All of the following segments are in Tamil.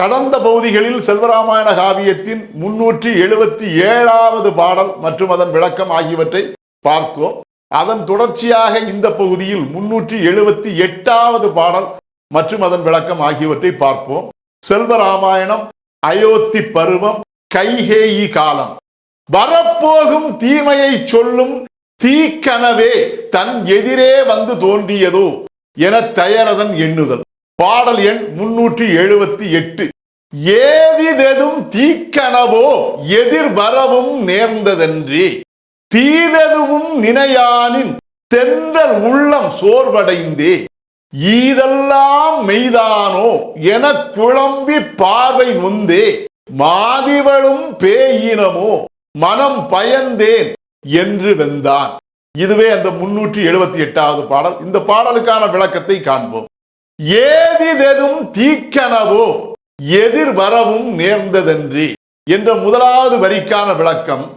கடந்த பகுதிகளில் செல்வராமாயண காவியத்தின் முன்னூற்றி எழுபத்தி ஏழாவது பாடல் மற்றும் அதன் விளக்கம் ஆகியவற்றை பார்த்தோம். அதன் தொடர்ச்சியாக இந்த பகுதியில் முன்னூற்றி எழுபத்தி எட்டாவது பாடல் மற்றும் அதன் விளக்கம் ஆகியவற்றை பார்ப்போம். செல்வராமாயணம் அயோத்தி பருவம் கைகேயி காலம். வரப்போகும் தீமையை சொல்லும் தீக்கனவே தன் எதிரே வந்து தோன்றியதோ என தயரதன் எண்ணுதல். பாடல் எண் முன்னூற்றி எழுபத்தி எட்டு. ஏதிதெதும் தீக்கனவோ எதிர்வரவும் நேர்ந்ததன்றி. தீததுவும் நினையானின் தென்றல் உள்ளம் சோர்வடைந்தே. ஈதெல்லாம் மெய்தானோ என குழம்பி பார்வை நொந்தே மாதிவளும் பேயினமோ மனம் பயந்தேன் என்று வெந்தான். இதுவே அந்த முன்னூற்றி எழுபத்தி எட்டாவது பாடல். இந்த பாடலுக்கான விளக்கத்தை காண்போம். ஏதிதெதும் தீக்கனவோ எதிர் வரவும் நேர்ந்ததன்றி என்ற முதலாவது வரிக்கான விளக்கம்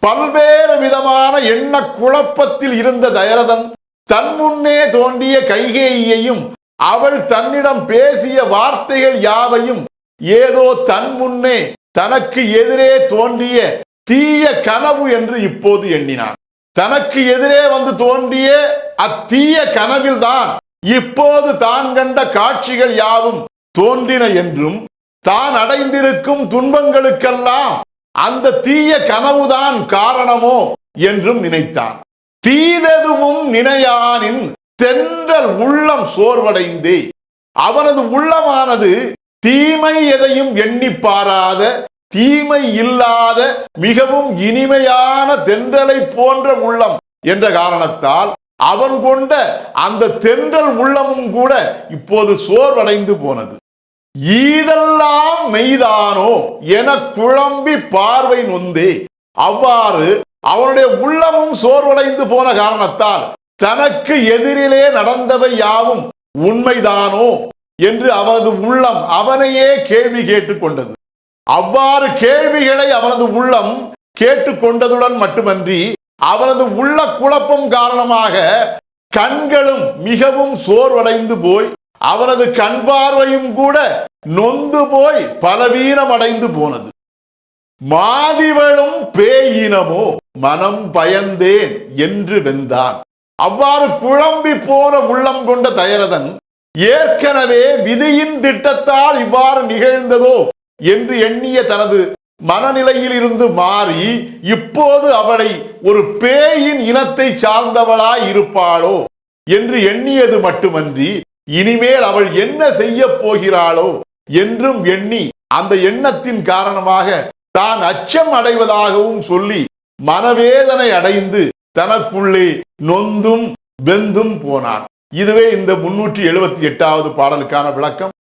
பல்வேறு விதமான எண்ண குழப்பத்தில் இருந்த தயரதன் தன் முன்னே தோன்றிய கைகேயையும் அவள் தன்னிடம் பேசிய வார்த்தைகள் யாவையும் ஏதோ தன் முன்னே தனக்கு எதிரே தோன்றிய தீய கனவு என்று இப்போது எண்ணினான். தனக்கு எதிரே வந்து தோன்றிய அத்தீய கனவில்தான் இப்போது தான் கண்ட காட்சிகள் யாவும் தோன்றின என்றும் தான் அடைந்திருக்கும் துன்பங்களுக்கெல்லாம் அந்த தீய கனவுதான் காரணமோ என்றும் நினைத்தான். தீததுவும் நினையானின் தென்றல் உள்ளம் சோர்வடைந்தே அவனது உள்ளமானது தீமை எதையும் எண்ணி பாராத தீமை இல்லாத மிகவும் இனிமையான தென்றலை போன்ற உள்ளம் என்ற காரணத்தால் அவன் கொண்ட அந்த தென்றல் உள்ளமும் கூட இப்போது சோர்வடைந்து போனது. ஈதெல்லாம் மெய்தானோ என குழம்பி பார்வை நொந்தே. அவ்வாறு அவனுடைய உள்ளமும் சோர்வடைந்து போன காரணத்தால் தனக்கு எதிரிலே நடந்தவை யாவும் உண்மைதானோ? என்று அவனது உள்ளம் அவனையே கேள்வி கேட்டுக்கொண்டது அவ்வாறு கேள்விகளை அவனது உள்ளம் கேட்டுக்கொண்டதுடன் மட்டுமன்றி அவனது உள்ள குழப்பம் காரணமாக கண்களும் மிகவும் சோர்வடைந்து போய் அவனது கண் பார்வையும் கூட நொந்து போய் பலவீனம் அடைந்து போனது. மாதிவளும் பேயினமோ மனம் பயந்தேன் என்று வெந்தான் அவ்வாறு குழம்பி போன உள்ளம் கொண்ட தயரதன் ஏற்கனவே விதியின் திட்டத்தால் இவ்வாறு நிகழ்ந்ததோ என்று எண்ணிய தனது மனநிலையில் இருந்து மாறி இப்போது அவளை ஒரு பேயின் இனத்தை சார்ந்தவளாய் இருப்பாளோ என்று எண்ணியது மட்டுமன்றி இனிமேல் அவள் என்ன செய்ய போகிறாளோ என்றும் எண்ணி அந்த எண்ணத்தின் காரணமாக தான் அச்சம் அடைவதாகவும் சொல்லி மனவேதனை அடைந்து தனக்குள்ளே நொந்தும் வெந்தும் போனான். இதுவே இந்த முன்னூற்றி எழுபத்தி எட்டாவது பாடலுக்கான விளக்கம்.